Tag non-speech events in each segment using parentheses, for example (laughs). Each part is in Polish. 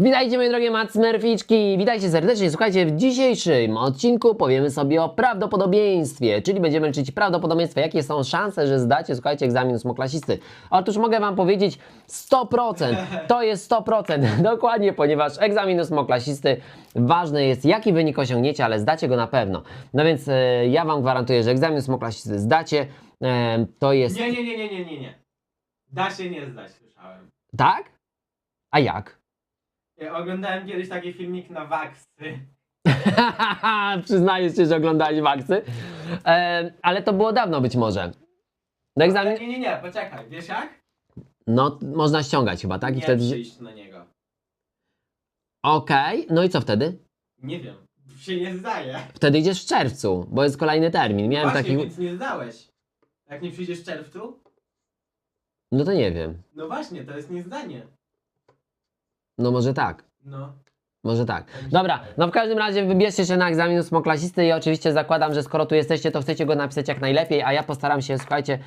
Witajcie moje drogie Macmerficzki, witajcie serdecznie. Słuchajcie, w dzisiejszym odcinku powiemy sobie o prawdopodobieństwie, czyli będziemy liczyć prawdopodobieństwo, jakie są szanse, że zdacie, słuchajcie, egzamin ósmoklasisty. Otóż mogę Wam powiedzieć 100%, to jest 100%, (laughs) dokładnie, ponieważ egzamin ósmoklasisty ważne jest, jaki wynik osiągniecie, ale zdacie go na pewno. No więc e, ja Wam gwarantuję, że egzamin ósmoklasisty zdacie, e, to jest... Nie, nie, nie, nie, nie, nie, nie. Da się nie zdać, słyszałem. Tak? A jak? Ja oglądałem kiedyś taki filmik na Waxy. (laughs) Przyznaję się, że oglądałeś waksy. E, ale to było dawno być może. No egzamin... Nie, nie, nie, poczekaj, wiesz jak? No, można ściągać chyba, tak? I nie wtedy... przyjść na niego. Okej, no i co wtedy? Nie wiem, (laughs) się nie zdaje. Wtedy idziesz w czerwcu, bo jest kolejny termin. Miałem Właśnie, taki... więc nie zdałeś. Jak nie przyjdziesz w czerwcu? No to nie wiem. No właśnie, to jest niezdanie. No może tak. No. Może tak. Dobra, no w każdym razie wybierzcie się na egzamin ósmoklasisty i oczywiście zakładam, że skoro tu jesteście, to chcecie go napisać jak najlepiej, a ja postaram się, słuchajcie,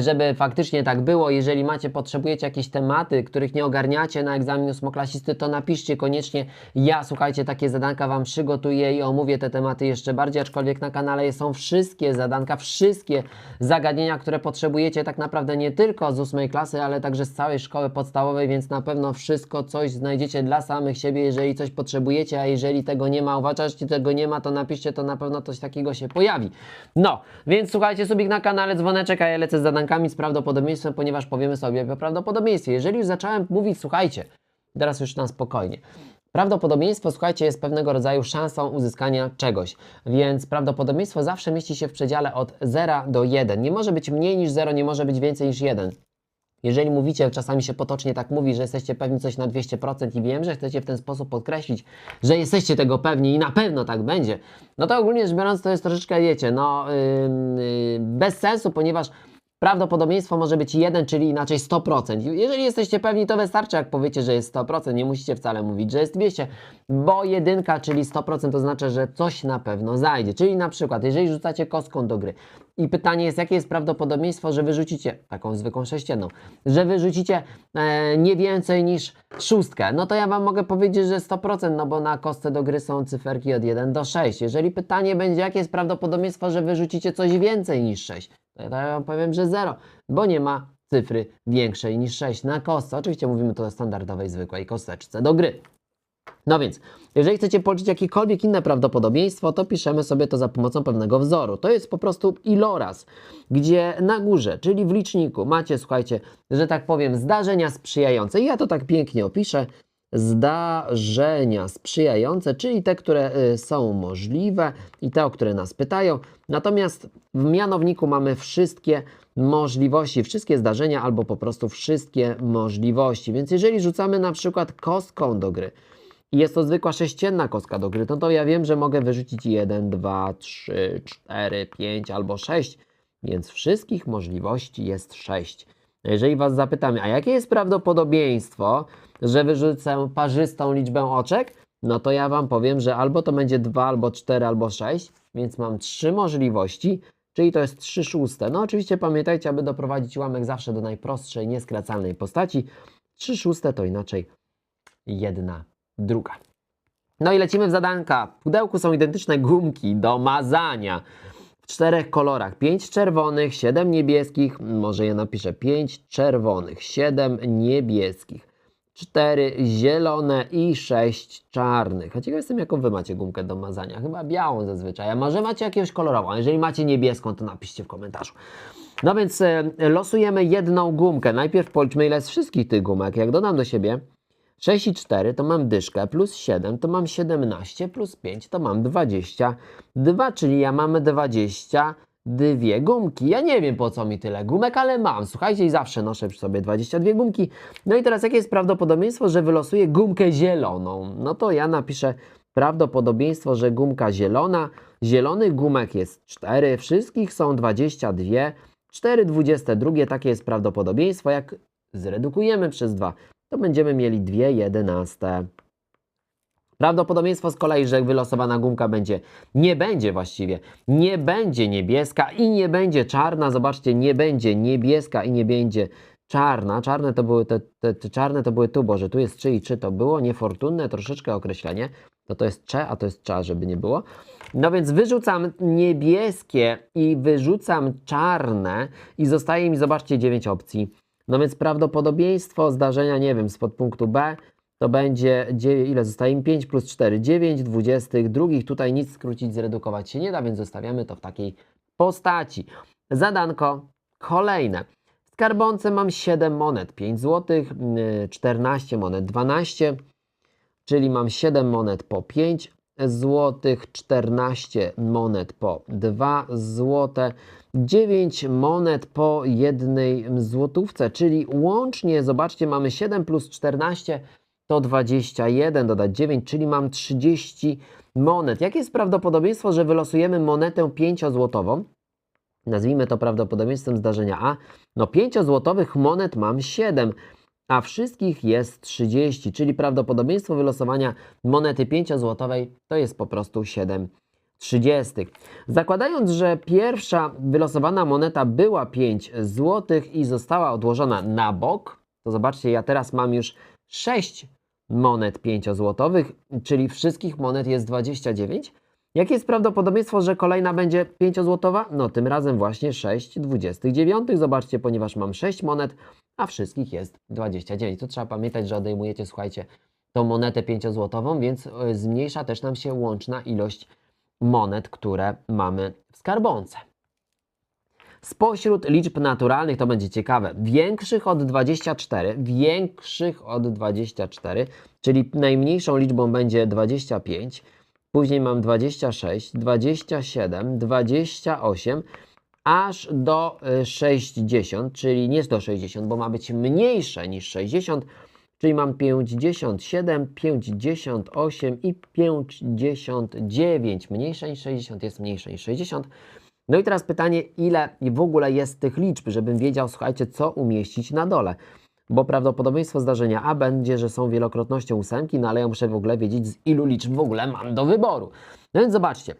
żeby faktycznie tak było. Jeżeli macie, potrzebujecie jakieś tematy, których nie ogarniacie na egzamin ósmoklasisty, to napiszcie koniecznie. Ja, słuchajcie, takie zadanka Wam przygotuję i omówię te tematy jeszcze bardziej, aczkolwiek na kanale są wszystkie zadanka, wszystkie zagadnienia, które potrzebujecie tak naprawdę nie tylko z ósmej klasy, ale także z całej szkoły podstawowej, więc na pewno wszystko coś znajdziecie dla samych siebie, jeżeli coś potrzebujecie, a jeżeli tego nie ma, uważacie, tego nie ma, to napiszcie, to na pewno coś takiego się pojawi. No, więc słuchajcie, subik na kanale, dzwoneczek, a ja lecę z z prawdopodobieństwem, ponieważ powiemy sobie o prawdopodobieństwie. Jeżeli już zacząłem mówić, słuchajcie, teraz już na spokojnie. Prawdopodobieństwo, słuchajcie, jest pewnego rodzaju szansą uzyskania czegoś, więc prawdopodobieństwo zawsze mieści się w przedziale od 0 do 1. Nie może być mniej niż 0, nie może być więcej niż 1. Jeżeli mówicie, czasami się potocznie tak mówi, że jesteście pewni coś na 200% i wiem, że chcecie w ten sposób podkreślić, że jesteście tego pewni i na pewno tak będzie, no to ogólnie rzecz biorąc to jest troszeczkę, wiecie, no yy, bez sensu, ponieważ prawdopodobieństwo może być 1, czyli inaczej 100%. Jeżeli jesteście pewni, to wystarczy, jak powiecie, że jest 100%, nie musicie wcale mówić, że jest 200, bo jedynka, czyli 100% to znaczy, że coś na pewno zajdzie. Czyli na przykład, jeżeli rzucacie kostką do gry i pytanie jest, jakie jest prawdopodobieństwo, że wyrzucicie taką zwykłą sześcienną, że wyrzucicie e, nie więcej niż szóstkę, no to ja Wam mogę powiedzieć, że 100%, no bo na kostce do gry są cyferki od 1 do 6. Jeżeli pytanie będzie, jakie jest prawdopodobieństwo, że wyrzucicie coś więcej niż 6, to ja Wam powiem, że 0, bo nie ma cyfry większej niż 6 na kostce. Oczywiście mówimy tu o standardowej, zwykłej kosteczce do gry. No więc, jeżeli chcecie policzyć jakiekolwiek inne prawdopodobieństwo, to piszemy sobie to za pomocą pewnego wzoru. To jest po prostu iloraz, gdzie na górze, czyli w liczniku, macie, słuchajcie, że tak powiem, zdarzenia sprzyjające. Ja to tak pięknie opiszę. Zdarzenia sprzyjające, czyli te, które y, są możliwe i te, o które nas pytają. Natomiast w mianowniku mamy wszystkie możliwości, wszystkie zdarzenia albo po prostu wszystkie możliwości. Więc jeżeli rzucamy na przykład kostką do gry, jest to zwykła sześcienna kostka do gry, no to ja wiem, że mogę wyrzucić 1, 2, 3, 4, 5 albo 6, więc wszystkich możliwości jest 6. Jeżeli Was zapytamy, a jakie jest prawdopodobieństwo, że wyrzucę parzystą liczbę oczek, no to ja Wam powiem, że albo to będzie 2, albo 4, albo 6, więc mam 3 możliwości, czyli to jest 3 szóste. No oczywiście pamiętajcie, aby doprowadzić ułamek zawsze do najprostszej, nieskracalnej postaci. 3 szóste to inaczej jedna druga. No i lecimy w zadanka. W pudełku są identyczne gumki do mazania w czterech kolorach. 5 czerwonych, 7 niebieskich, może ja napiszę 5 czerwonych, 7 niebieskich, 4 zielone i 6 czarnych. A ciekaw jestem, jaką wy macie gumkę do mazania. Chyba białą zazwyczaj, a może macie jakiegoś kolorową. A jeżeli macie niebieską, to napiszcie w komentarzu. No więc e, losujemy jedną gumkę. Najpierw policzmy, ile jest wszystkich tych gumek. Jak dodam do siebie 6 i 4 to mam dyszkę, plus 7 to mam 17, plus 5 to mam 22, czyli ja mam 22 gumki. Ja nie wiem po co mi tyle gumek, ale mam. Słuchajcie, i zawsze noszę przy sobie 22 gumki. No i teraz jakie jest prawdopodobieństwo, że wylosuję gumkę zieloną? No to ja napiszę prawdopodobieństwo, że gumka zielona. Zielonych gumek jest 4, wszystkich są 22. 4 22, takie jest prawdopodobieństwo. Jak zredukujemy przez 2, to będziemy mieli 2 jedenaste. Prawdopodobieństwo z kolei, że wylosowana gumka będzie, nie będzie właściwie, nie będzie niebieska i nie będzie czarna. Zobaczcie, nie będzie niebieska i nie będzie czarna, czarne to były te, te, te czarne to były tu, bo że tu jest 3 i 3 to było, niefortunne troszeczkę określenie, to to jest cze, a to jest cza, żeby nie było. No więc wyrzucam niebieskie i wyrzucam czarne i zostaje mi, zobaczcie, 9 opcji. No więc prawdopodobieństwo zdarzenia, nie wiem, z podpunktu B to będzie, dzie- ile zostaje mi? 5 plus 4, 9 dwudziestych, drugich tutaj nic skrócić, zredukować się nie da, więc zostawiamy to w takiej postaci. Zadanko kolejne. W skarbonce mam 7 monet, 5 zł, 14 monet, 12, czyli mam 7 monet po 5 zł, 14 monet po 2 zł, 9 monet po jednej złotówce, czyli łącznie, zobaczcie, mamy 7 plus 14 to 21, dodać 9, czyli mam 30 monet. Jakie jest prawdopodobieństwo, że wylosujemy monetę 5-złotową? Nazwijmy to prawdopodobieństwem zdarzenia A. No 5-złotowych monet mam 7, a wszystkich jest 30, czyli prawdopodobieństwo wylosowania monety 5-złotowej to jest po prostu 7 30. Zakładając, że pierwsza wylosowana moneta była 5 zł i została odłożona na bok, to zobaczcie, ja teraz mam już 6 monet 5-złotowych, czyli wszystkich monet jest 29. Jakie jest prawdopodobieństwo, że kolejna będzie 5-złotowa? No tym razem właśnie 6 29. Zobaczcie, ponieważ mam 6 monet, a wszystkich jest 29. To trzeba pamiętać, że odejmujecie, słuchajcie, tą monetę 5-złotową, więc y, zmniejsza też nam się łączna ilość monet, które mamy w skarbonce. Spośród liczb naturalnych to będzie ciekawe. Większych od 24, większych od 24, czyli najmniejszą liczbą będzie 25. Później mam 26, 27, 28, aż do y, 60, czyli nie do 60, bo ma być mniejsze niż 60, czyli mam 57, 58 i 59. Mniejsze niż 60 jest mniejsze niż 60. No i teraz pytanie, ile w ogóle jest tych liczb, żebym wiedział, słuchajcie, co umieścić na dole. Bo prawdopodobieństwo zdarzenia A będzie, że są wielokrotnością ósemki, no ale ja muszę w ogóle wiedzieć, z ilu liczb w ogóle mam do wyboru. No więc zobaczcie,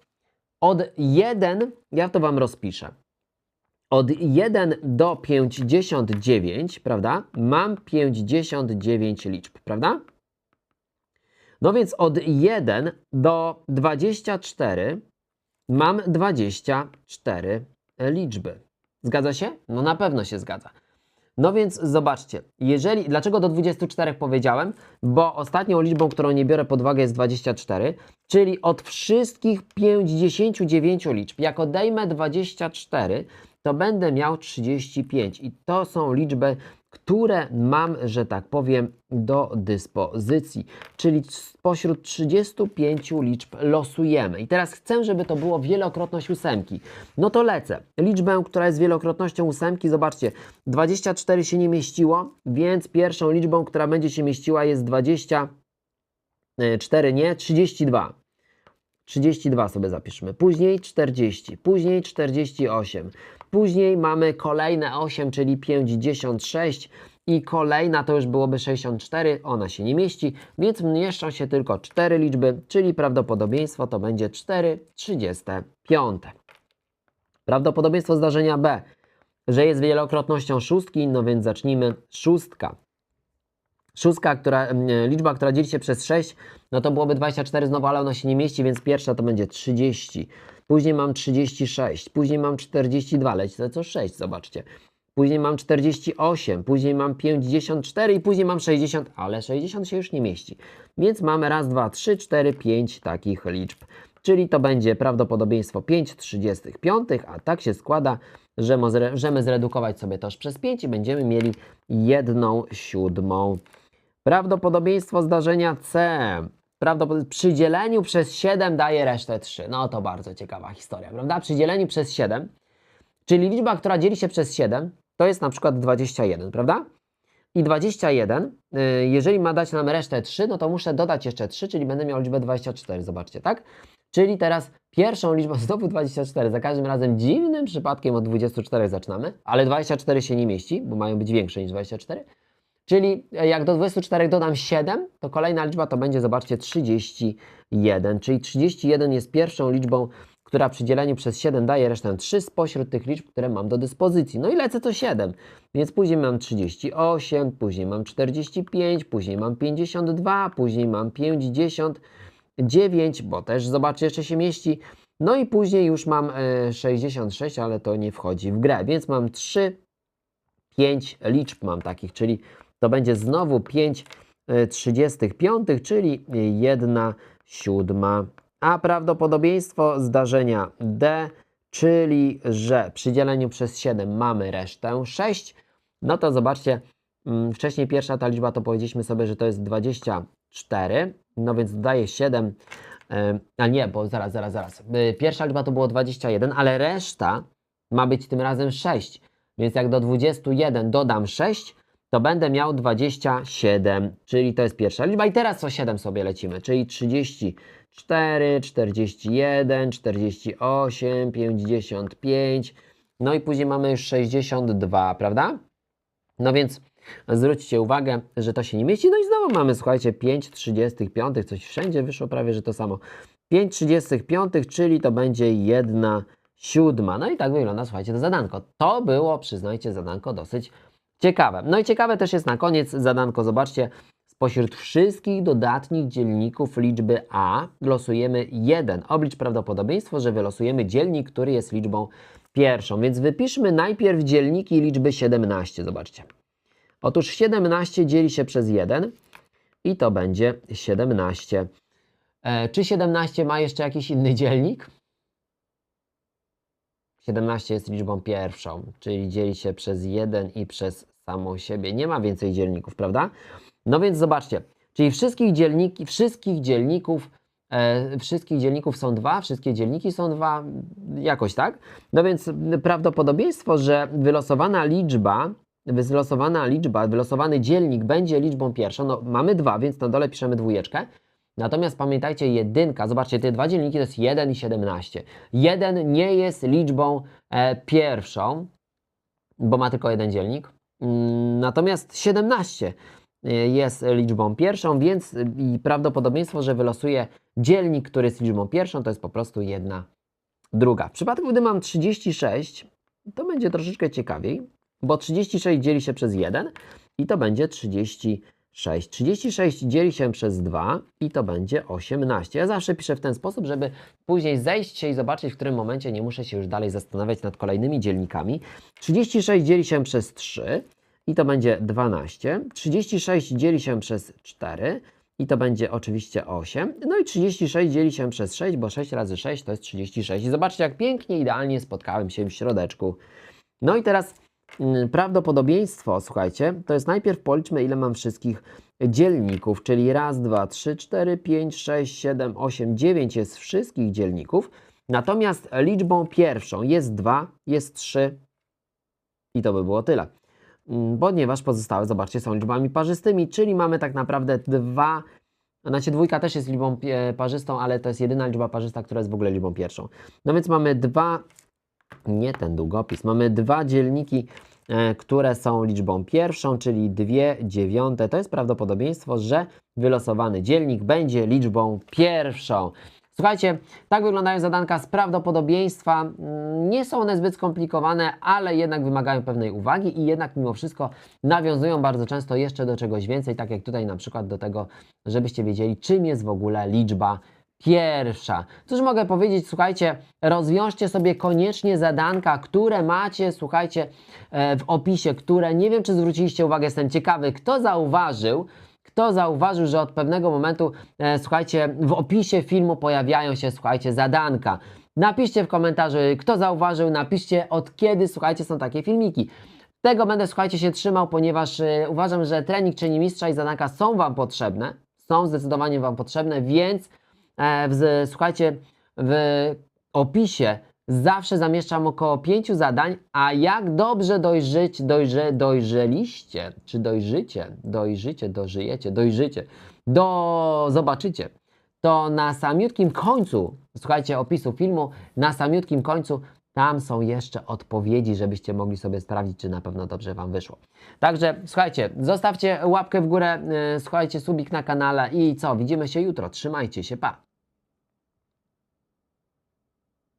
od 1, ja to Wam rozpiszę. Od 1 do 59, prawda? Mam 59 liczb, prawda? No więc od 1 do 24 mam 24 liczby. Zgadza się? No na pewno się zgadza. No więc zobaczcie, jeżeli, dlaczego do 24 powiedziałem? Bo ostatnią liczbą, którą nie biorę pod uwagę jest 24, czyli od wszystkich 59 liczb, jak odejmę 24, to będę miał 35 i to są liczby, które mam, że tak powiem, do dyspozycji. Czyli spośród 35 liczb losujemy. I teraz chcę, żeby to było wielokrotność ósemki. No to lecę. Liczbę, która jest wielokrotnością ósemki, zobaczcie, 24 się nie mieściło, więc pierwszą liczbą, która będzie się mieściła jest 24, nie, 32. 32 sobie zapiszmy. Później 40, później 48. Później mamy kolejne 8, czyli 56 i kolejna to już byłoby 64, ona się nie mieści, więc mieszczą się tylko 4 liczby, czyli prawdopodobieństwo to będzie 4 35. Prawdopodobieństwo zdarzenia B, że jest wielokrotnością szóstki, no więc zacznijmy. Szóstka. Szóstka, która, liczba, która dzieli się przez 6, no to byłoby 24 znowu, ale ona się nie mieści, więc pierwsza to będzie 30. Później mam 36, później mam 42, leci to co 6, zobaczcie. Później mam 48, później mam 54 i później mam 60, ale 60 się już nie mieści. Więc mamy raz, dwa, trzy, cztery, pięć takich liczb. Czyli to będzie prawdopodobieństwo 5 35, a tak się składa, że możemy zredukować sobie to przez 5 i będziemy mieli 1 siódmą. Prawdopodobieństwo zdarzenia C. Prawdopod- przy dzieleniu przez 7 daje resztę 3. No to bardzo ciekawa historia, prawda? Przy dzieleniu przez 7, czyli liczba, która dzieli się przez 7, to jest na przykład 21, prawda? I 21, y, jeżeli ma dać nam resztę 3, no to muszę dodać jeszcze 3, czyli będę miał liczbę 24, zobaczcie, tak? Czyli teraz pierwszą liczbą (laughs) znowu 24, za każdym razem dziwnym przypadkiem od 24 zaczynamy, ale 24 się nie mieści, bo mają być większe niż 24. Czyli e, jak do 24 dodam 7, to kolejna liczba to będzie, zobaczcie, 31. Czyli 31 jest pierwszą liczbą, która przy dzieleniu przez 7 daje resztę 3 spośród tych liczb, które mam do dyspozycji. No i lecę to 7, więc później mam 38, później mam 45, później mam 52, później mam 59, bo też zobaczcie, jeszcze się mieści. No i później już mam e, 66, ale to nie wchodzi w grę, więc mam 3, 5 liczb mam takich, czyli to będzie znowu 5 e, 35, czyli 1 siódma. A prawdopodobieństwo zdarzenia D, czyli że przy dzieleniu przez 7 mamy resztę 6, no to zobaczcie, mm, wcześniej pierwsza ta liczba to powiedzieliśmy sobie, że to jest 24, no więc dodaję 7, e, a nie, bo zaraz, zaraz, zaraz. Y, Pierwsza liczba to było 21, ale reszta ma być tym razem 6. Więc jak do 21 dodam 6, to będę miał 27, czyli to jest pierwsza liczba. I teraz o 7 sobie lecimy, czyli 34, 41, 48, 55, no i później mamy już 62, prawda? No więc zwróćcie uwagę, że to się nie mieści. No i znowu mamy, słuchajcie, 5 35, coś wszędzie wyszło prawie, że to samo. 5 35, czyli to będzie 1 siódma. No i tak wygląda, słuchajcie, to zadanko. To było, przyznajcie, zadanko dosyć ciekawe. No i ciekawe też jest na koniec zadanko, zobaczcie, spośród wszystkich dodatnich dzielników liczby A losujemy 1. Oblicz prawdopodobieństwo, że wylosujemy dzielnik, który jest liczbą pierwszą. Więc wypiszmy najpierw dzielniki liczby 17, zobaczcie. Otóż 17 dzieli się przez 1 i to będzie 17. E, czy 17 ma jeszcze jakiś inny dzielnik? 17 jest liczbą pierwszą, czyli dzieli się przez 1 i przez samą siebie. Nie ma więcej dzielników, prawda? No więc zobaczcie, czyli wszystkich, dzielniki, wszystkich dzielników e, wszystkich dzielników są dwa, wszystkie dzielniki są dwa, jakoś tak. No więc prawdopodobieństwo, że wylosowana liczba, wylosowana liczba, wylosowany dzielnik będzie liczbą pierwszą, no mamy dwa, więc na dole piszemy dwójeczkę. Natomiast pamiętajcie, jedynka, zobaczcie, te dwa dzielniki to jest 1 i 17. 1 nie jest liczbą e, pierwszą, bo ma tylko jeden dzielnik. Mm, Natomiast 17 y, jest liczbą pierwszą, więc i prawdopodobieństwo, że wylosuję dzielnik, który jest liczbą pierwszą, to jest po prostu jedna druga. W przypadku, gdy mam 36, to będzie troszeczkę ciekawiej, bo 36 dzieli się przez 1 i to będzie 36. 36 dzieli się przez 2 i to będzie 18. Ja zawsze piszę w ten sposób, żeby później zejść się i zobaczyć, w którym momencie nie muszę się już dalej zastanawiać nad kolejnymi dzielnikami. 36 dzieli się przez 3 i to będzie 12. 36 dzieli się przez 4 i to będzie oczywiście 8. No i 36 dzieli się przez 6, bo 6 razy 6 to jest 36. I zobaczcie, jak pięknie, idealnie spotkałem się w środeczku. No i teraz prawdopodobieństwo, słuchajcie, to jest najpierw policzmy, ile mam wszystkich dzielników, czyli raz, dwa, trzy, cztery, pięć, sześć, siedem, osiem, dziewięć jest wszystkich dzielników. Natomiast liczbą pierwszą jest 2, jest 3 i to by było tyle. Mm, Ponieważ pozostałe, zobaczcie, są liczbami parzystymi, czyli mamy tak naprawdę dwa. Znaczy dwójka też jest liczbą e, parzystą, ale to jest jedyna liczba parzysta, która jest w ogóle liczbą pierwszą. No więc mamy dwa, nie ten długopis, mamy dwa dzielniki, e, które są liczbą pierwszą, czyli dwie dziewiąte. To jest prawdopodobieństwo, że wylosowany dzielnik będzie liczbą pierwszą. Słuchajcie, tak wyglądają zadanka z prawdopodobieństwa. Mm, Nie są one zbyt skomplikowane, ale jednak wymagają pewnej uwagi i jednak mimo wszystko nawiązują bardzo często jeszcze do czegoś więcej, tak jak tutaj na przykład do tego, żebyście wiedzieli, czym jest w ogóle liczba pierwsza. Cóż mogę powiedzieć, słuchajcie, rozwiążcie sobie koniecznie zadanka, które macie, słuchajcie, e, w opisie, które nie wiem, czy zwróciliście uwagę, jestem ciekawy, kto zauważył, kto zauważył, że od pewnego momentu, e, słuchajcie, w opisie filmu pojawiają się, słuchajcie, zadanka. Napiszcie w komentarzu, kto zauważył, napiszcie od kiedy, słuchajcie, są takie filmiki. Tego będę, słuchajcie, się trzymał, ponieważ e, uważam, że trening czyni mistrza i zadanka są Wam potrzebne. Są zdecydowanie Wam potrzebne, więc w, słuchajcie, w opisie zawsze zamieszczam około pięciu zadań, a jak dobrze dojrzeć, dojrze, dojrzeliście, czy dojrzycie, dojrzycie, dożyjecie, dojrzycie, do, zobaczycie, to na samiutkim końcu, słuchajcie, opisu filmu, na samiutkim końcu tam są jeszcze odpowiedzi, żebyście mogli sobie sprawdzić, czy na pewno dobrze Wam wyszło. Także słuchajcie, zostawcie łapkę w górę, yy, słuchajcie, subik na kanale i co, widzimy się jutro. Trzymajcie się, pa!